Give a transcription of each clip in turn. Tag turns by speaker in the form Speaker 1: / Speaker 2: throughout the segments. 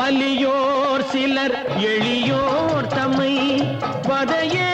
Speaker 1: வலியோர் சிலர் எளியோர் தம்மை வதையே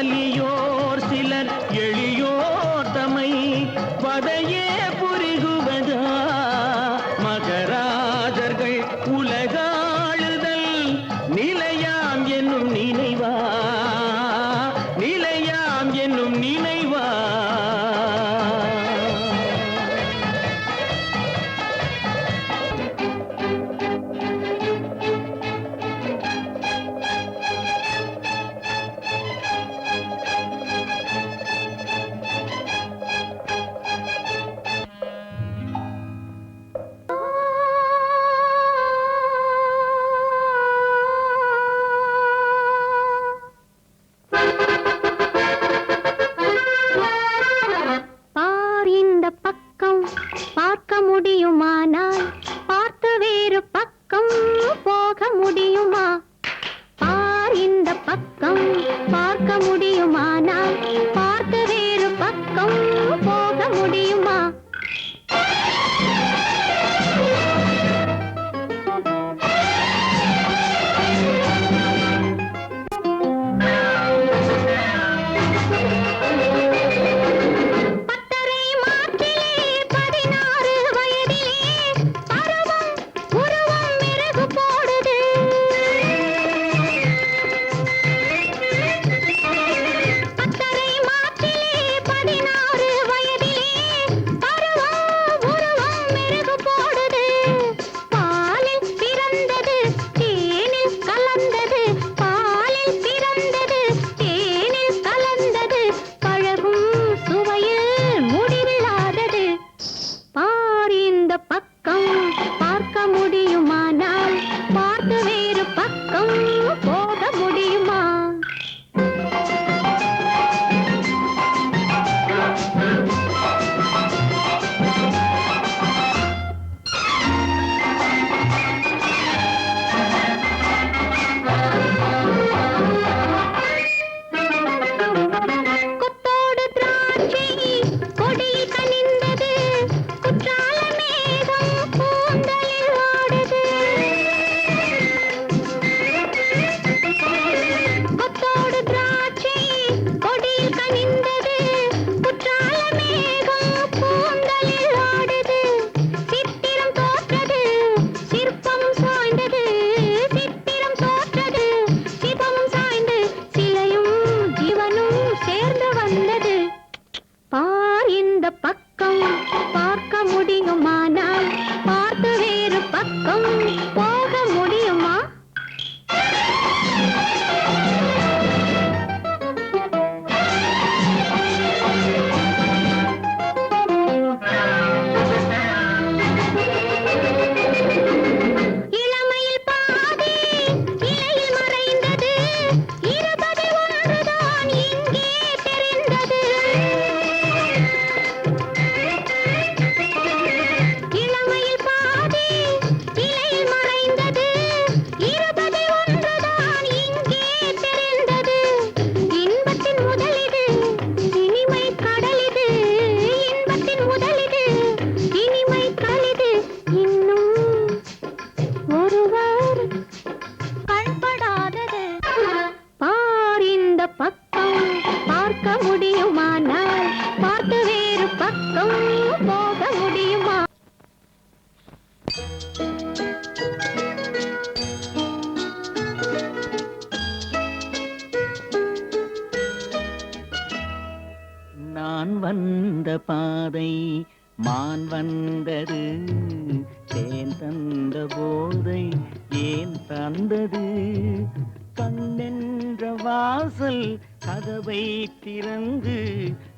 Speaker 1: வலியோர்
Speaker 2: முடியுமானால்
Speaker 1: ஏன் தந்தது கண்ணென்ற வாசல் கதவை திறந்து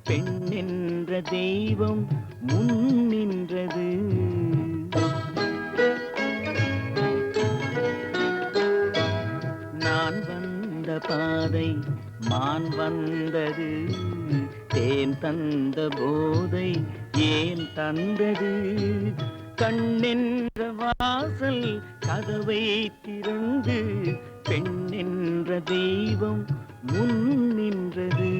Speaker 1: பெண்ணென்ற தெய்வம் முன் நின்றது. நான் வந்த பாதை மான் வந்தது தேன் தந்த போதை ஏன் தந்தது? கண்ணென்ற வாசல் கதவை திறந்து பெண்ணென்ற தெய்வம் முன் நின்றது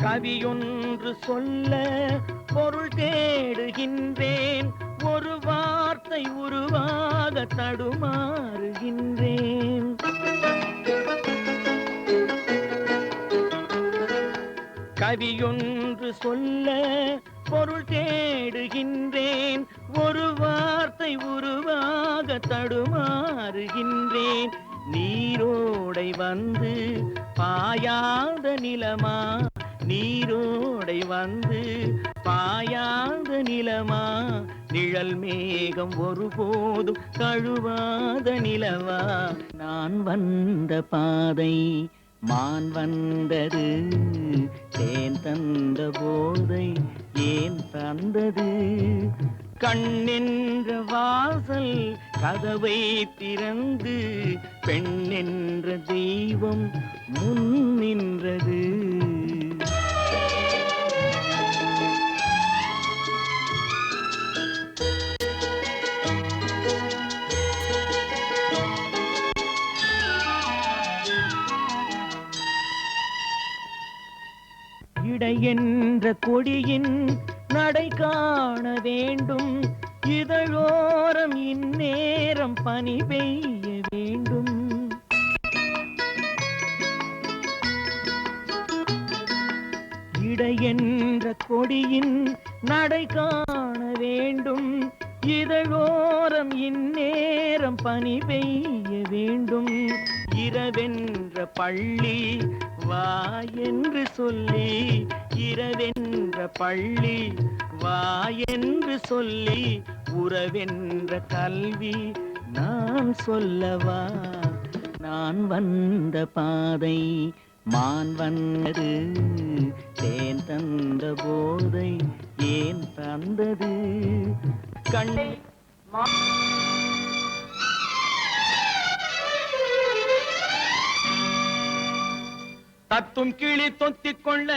Speaker 1: கவியொன்று சொல்ல பொருள் தேடுகின்றேன். ஒரு வார்த்தை உருவாக தடுமாறுகின்றேன். கவியொன்று சொல்ல பொருள் தேடுகின்றேன். ஒரு வார்த்தை உருவாக தடுமாறுகின்றேன். நீரோடை வந்து பாயாத நிலமா நீரோடை வந்து பாயாத நிலமா? நிழல் மேகம் ஒருபோதும் கழுவாத நிலவா? நான் வந்த பாதை மான் வந்தது தேன் தந்த போதை ஏன் தந்தது? கண்ணென்ற வாசல் கதவை திறந்து பெண் தெய்வம் முன் நின்றது. இடை என்ற கொடியின் நடை காண வேண்டும். இதழோரம் இந்நேரம் பனி பெய்ய வேண்டும். இடை என்ற கொடியின் நடை காண வேண்டும். இதழோரம் இந்நேரம் பனி பெய்ய வேண்டும். இரவென்ற பள்ளி வா என்று சொல்லி. இரவென்ற பள்ளி வா என்று சொல்லி. உறவென்ற கல்வி நான் சொல்லவா? நான் வந்த பாதை மான் வந்தது தேன் தந்த போதை ஏன் தந்தது? கண்ணை தத்தும் கிளி தொத்திக் கொள்ள.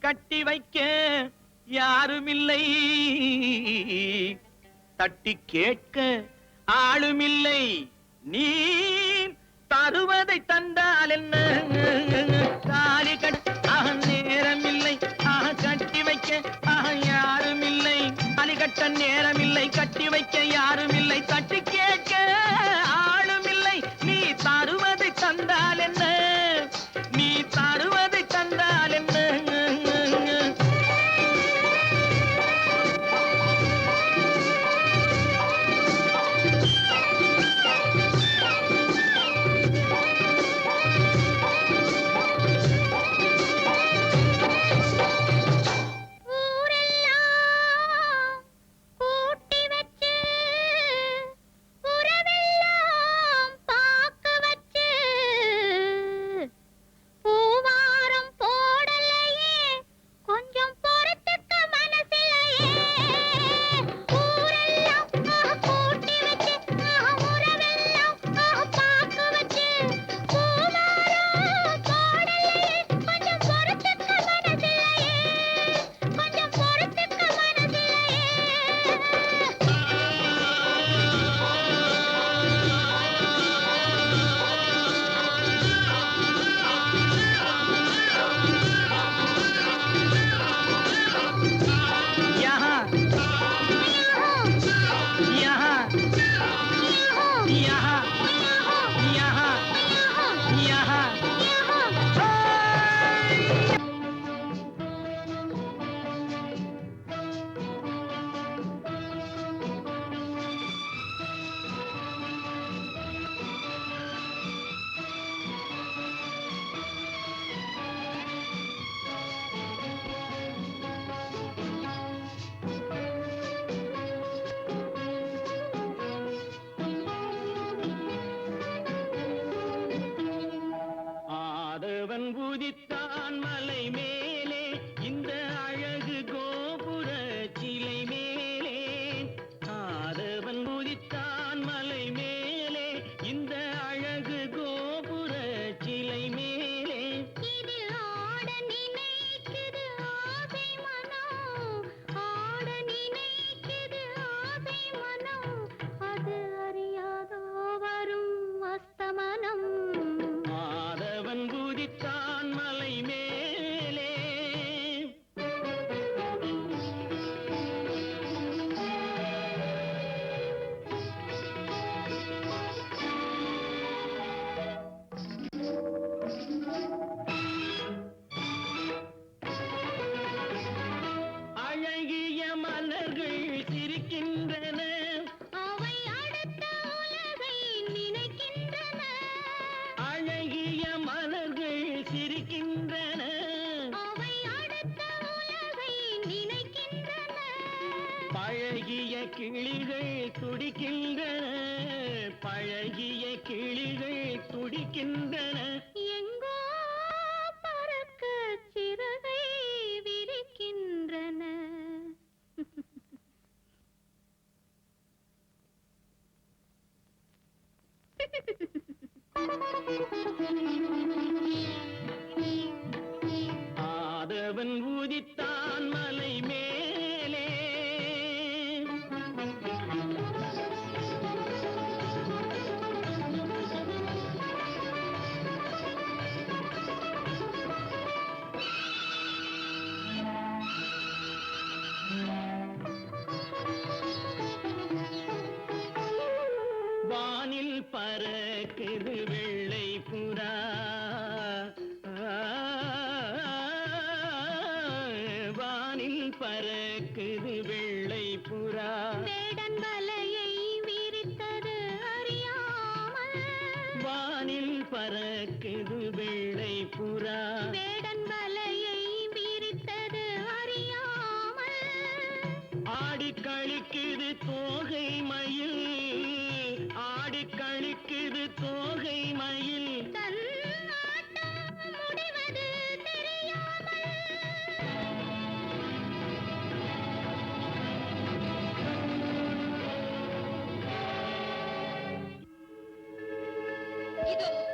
Speaker 1: கட்டி வைக்க யாருமில்லை. தட்டி கேட்க ஆளுமில்லை. நீ தருவதை தந்தால் என்ன? தாலி கட்ட நேரமில்லை. ஆஹ், கட்டி வைக்க ஆஹ், யாருமில்லை. தாலி கட்ட நேரமில்லை. கட்டி வைக்க யாருமில்லை. தட்டி உதித்த என்ற ये तो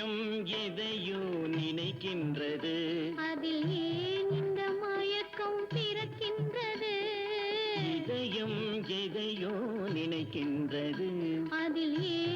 Speaker 1: இதயம் எதையோ நினைக்கின்றது.
Speaker 2: அதில் ஏன் இந்த மயக்கம் பிறக்கின்றது?
Speaker 1: இதயம் எதையோ நினைக்கின்றது.
Speaker 2: அதில் ஏன்